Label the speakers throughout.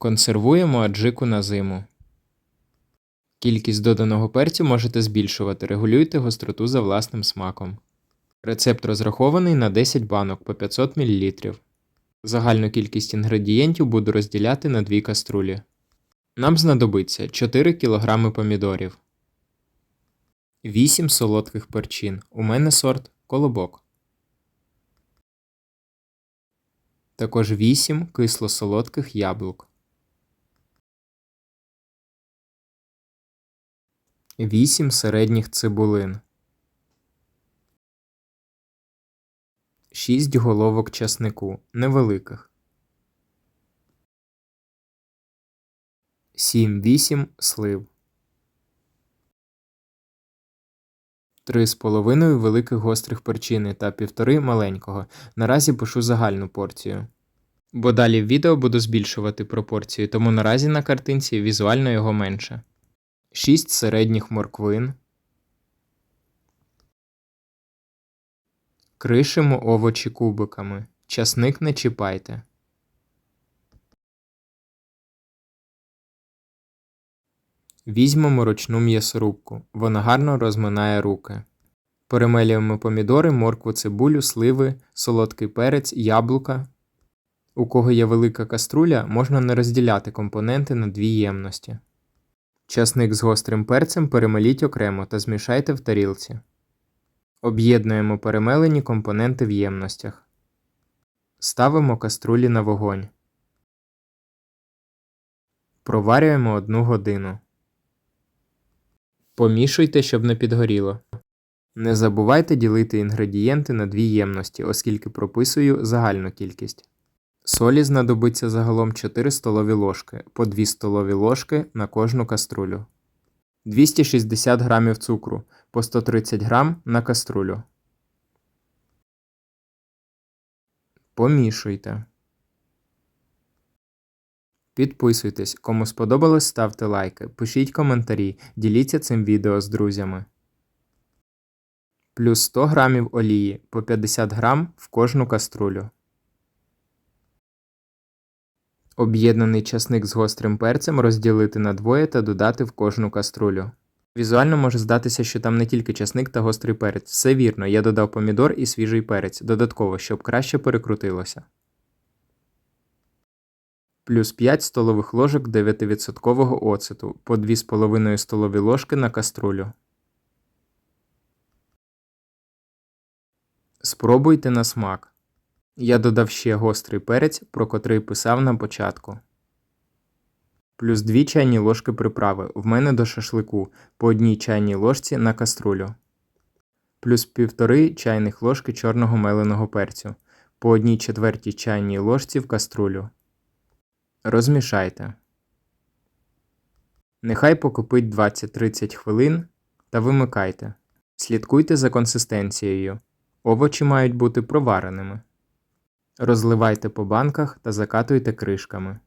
Speaker 1: Консервуємо аджику на зиму. Кількість доданого перцю можете збільшувати, регулюйте гостроту за власним смаком. Рецепт розрахований на 10 банок по 500 мл. Загальну кількість інгредієнтів буду розділяти на дві каструлі. Нам знадобиться 4 кг помідорів, 8 солодких перчин. У мене сорт колобок. Також 8 кисло-солодких яблук. 8 середніх цибулин. 6 головок часнику невеликих. 7-8 слив. 3,5 великих гострих перчини та 1,5 маленького. Наразі пишу загальну порцію. Бо далі в відео буду збільшувати пропорцію, тому наразі на картинці візуально його менше. 6 середніх морквин. Кришимо овочі кубиками. Часник не чіпайте. Візьмемо ручну м'ясорубку. Вона гарно розминає руки. Перемелюємо помідори, моркву, цибулю, сливи, солодкий перець, яблука. У кого є велика каструля, можна не розділяти компоненти на дві ємності. Часник з гострим перцем перемеліть окремо та змішайте в тарілці. Об'єднуємо перемелені компоненти в ємностях. Ставимо каструлі на вогонь. Проварюємо 1 годину. Помішуйте, щоб не підгоріло. Не забувайте ділити інгредієнти на дві ємності, оскільки прописую загальну кількість. Солі знадобиться загалом 4 столові ложки, по 2 столові ложки на кожну каструлю. 260 г цукру по 130 г на каструлю. Помішуйте. Підписуйтесь, кому сподобалось, ставте лайки, пишіть коментарі, діліться цим відео з друзями. Плюс 100 г олії по 50 г в кожну каструлю. Об'єднаний часник з гострим перцем розділити на двоє та додати в кожну каструлю. Візуально може здатися, що там не тільки часник та гострий перець. Все вірно, я додав помідор і свіжий перець, додатково, щоб краще перекрутилося. Плюс 5 столових ложок 9% оцету по 2,5 столові ложки на каструлю. Спробуйте на смак. Я додав ще гострий перець, про котрий писав на початку. Плюс 2 чайні ложки приправи. В мене до шашлику по одній чайній ложці на каструлю. Плюс 1,5 чайних ложки чорного меленого перцю. По одній четвертій чайній ложці в каструлю. Розмішайте. Нехай покипить 20-30 хвилин та вимикайте. Слідкуйте за консистенцією. Овочі мають бути провареними. Розливайте по банках та закатуйте кришками.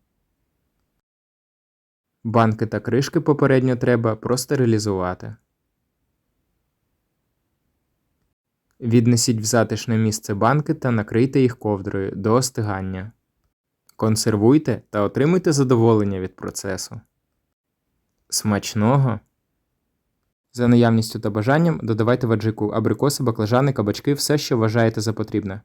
Speaker 1: Банки та кришки попередньо треба простерилізувати. Віднесіть в затишне місце банки та накрийте їх ковдрою до остигання. Консервуйте та отримуйте задоволення від процесу. Смачного! За наявністю та бажанням додавайте в аджику абрикоси, баклажани, кабачки, все, що вважаєте за потрібне.